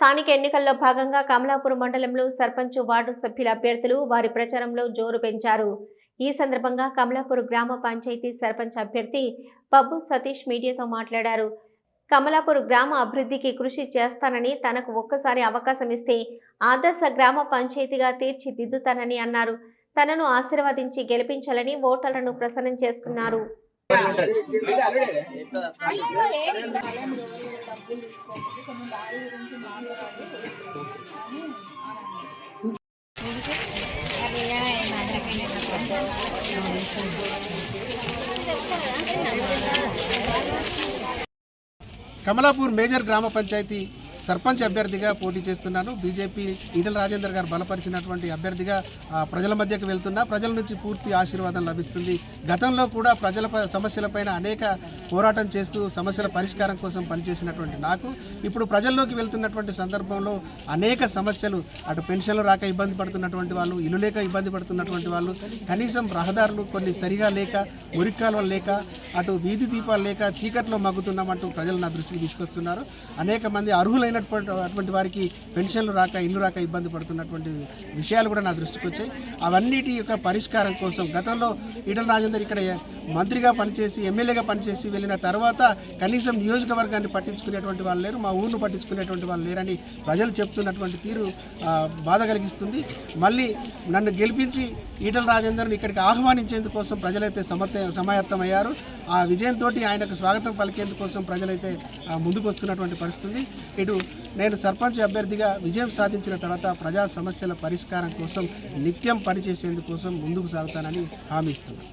స్థానిక ఎన్నికల్లో భాగంగా కమలాపూర్ మండలంలో సర్పంచ్ వార్డు సభ్యుల అభ్యర్థులు వారి ప్రచారంలో జోరు పెంచారు. ఈ సందర్భంగా కమలాపూర్ గ్రామ పంచాయతీ సర్పంచ్ అభ్యర్థి పబ్బు సతీష్ మీడియాతో మాట్లాడారు. కమలాపూర్ గ్రామ అభివృద్ధికి కృషి చేస్తానని తనకు ఒక్కసారి అవకాశం ఇస్తే ఆదర్శ గ్రామ పంచాయతీగా తీర్చిదిద్దుతానని అన్నారు. తనను ఆశీర్వదించి గెలిపించాలని ఓటర్లను ప్రసన్నం చేసుకున్నారు. కమలాపూర్ మేజర్ గ్రామ పంచాయతీ సర్పంచ్ అభ్యర్థిగా పోటీ చేస్తున్నాను. బీజేపీ ఈటల రాజేందర్ గారు బలపరిచినటువంటి అభ్యర్థిగా ప్రజల మధ్యకు వెళ్తున్నా. ప్రజల నుంచి పూర్తి ఆశీర్వాదం లభిస్తుంది. గతంలో కూడా ప్రజల సమస్యలపైన అనేక పోరాటం చేస్తూ సమస్యల పరిష్కారం కోసం పనిచేసినటువంటి నాకు ఇప్పుడు ప్రజల్లోకి వెళ్తున్నటువంటి సందర్భంలో అనేక సమస్యలు అటు పెన్షన్లు రాక ఇబ్బంది పడుతున్నటువంటి వాళ్ళు ఇల్లు లేక ఇబ్బంది పడుతున్నటువంటి వాళ్ళు కనీసం రహదారులు కొన్ని సరిగా లేక మురికాలు లేక అటు వీధి దీపాలు లేక చీకట్లో మగ్గుతున్నామంటూ ప్రజలు నా దృష్టికి తీసుకొస్తున్నారు. అనేక మంది అర్హులైనటువంటి అటువంటి వారికి పెన్షన్లు రాక ఇల్లు రాక ఇబ్బంది పడుతున్నటువంటి విషయాలు కూడా నా దృష్టికి వచ్చాయి. అవన్నిటి యొక్క పరిష్కారం కోసం గతంలో ఈటల రాజేందర్ ఇక్కడ మంత్రిగా పనిచేసి ఎమ్మెల్యేగా పనిచేసి వెళ్ళిన తర్వాత కనీసం నియోజకవర్గాన్ని పట్టించుకునేటువంటి వాళ్ళు లేరు మా ఊరిని పట్టించుకునేటువంటి వాళ్ళు లేరని ప్రజలు చెప్తున్నటువంటి తీరు బాధ కలిగిస్తుంది. మళ్ళీ నన్ను గెలిపించి ఈటల రాజేందర్ని ఇక్కడికి ఆహ్వానించేందుకోసం ప్రజలైతే సమత సమాయత్తమయ్యారు. ఆ విజయంతో ఆయనకు స్వాగతం పలికేందుకోసం ప్రజలైతే ముందుకు వస్తున్నటువంటి పరిస్థితి. ఇటు నేను సర్పంచ్ అభ్యర్థిగా విజయం సాధించిన తర్వాత ప్రజా సమస్యల పరిష్కారం కోసం నిత్యం పనిచేసేందుకోసం ముందుకు సాగుతానని హామీ ఇస్తున్నాను.